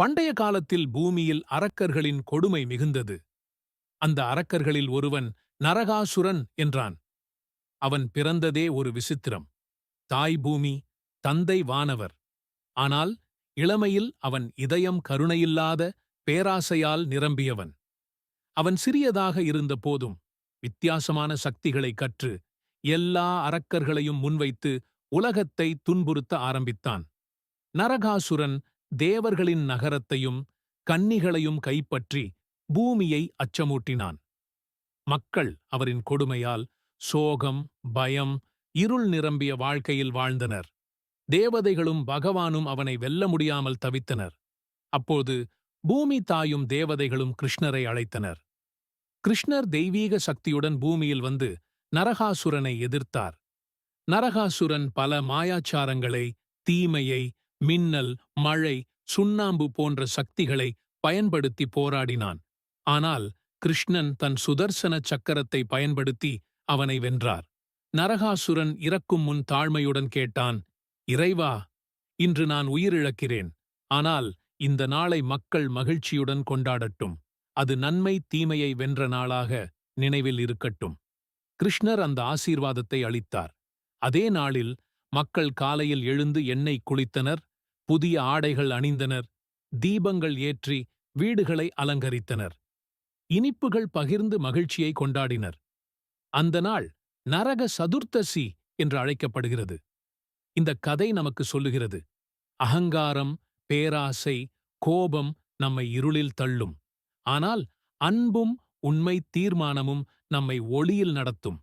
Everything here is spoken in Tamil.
பண்டைய காலத்தில் பூமியில் அரக்கர்களின் கொடுமை மிகுந்தது. அந்த அரக்கர்களில் ஒருவன் நரகாசுரன் என்றான். அவன் பிறந்ததே ஒரு விசித்திரம். தாய் பூமி தந்தை வானவர். ஆனால் இளமையில் அவன் இதயம் கருணையில்லாத பேராசையால் நிரம்பியவன். அவன் சிறியதாக இருந்த போதும் வித்தியாசமான சக்திகளை கற்று எல்லா அரக்கர்களையும் முன்வைத்து உலகத்தை துன்புறுத்த ஆரம்பித்தான். நரகாசுரன் தேவர்களின் நகரத்தையும் கன்னிகளையும் கைப்பற்றி பூமியை அச்சமூட்டினான். மக்கள் அவரின் கொடுமையால் சோகம் பயம் இருள் நிரம்பிய வாழ்க்கையில் வாழ்ந்தனர். தேவதைகளும் பகவானும் அவனை வெல்ல முடியாமல் தவித்தனர். அப்போது பூமி தாயும் தேவதைகளும் கிருஷ்ணரை அழைத்தனர். கிருஷ்ணர் தெய்வீக சக்தியுடன் பூமியில் வந்து நரகாசுரனை எதிர்த்தார். நரகாசுரன் பல மாயாச்சாரங்களை தீமையை மின்னல் மழை சுண்ணாம்பு போன்ற சக்திகளை பயன்படுத்தி போராடினான். ஆனால் கிருஷ்ணன் தன் சுதர்சன சக்கரத்தை பயன்படுத்தி அவனை வென்றார். நரகாசுரன் இறக்கும் முன் தாழ்மையுடன் கேட்டான் இறைவா இன்று நான் உயிரிழக்கிறேன். ஆனால் இந்த நாளை மக்கள் மகிழ்ச்சியுடன் கொண்டாடட்டும். அது நன்மை தீமையை வென்ற நாளாக நினைவில் இருக்கட்டும். கிருஷ்ணர் அந்த ஆசீர்வாதத்தை அளித்தார். அதே நாளில் மக்கள் காலையில் எழுந்து எண்ணெய் குளித்தனர். புதிய ஆடைகள் அணிந்தனர். தீபங்கள் ஏற்றி வீடுகளை அலங்கரித்தனர். இனிப்புகள் பகிர்ந்து மகிழ்ச்சியை கொண்டாடினர். அந்த நாள் நரக சதுர்த்தசி என்று அழைக்கப்படுகிறது. இந்த கதை நமக்கு சொல்லுகிறது. அகங்காரம் பேராசை கோபம் நம்மை இருளில் தள்ளும். ஆனால் அன்பும் உண்மை தீர்மானமும் நம்மை ஒளியில் நடத்தும்.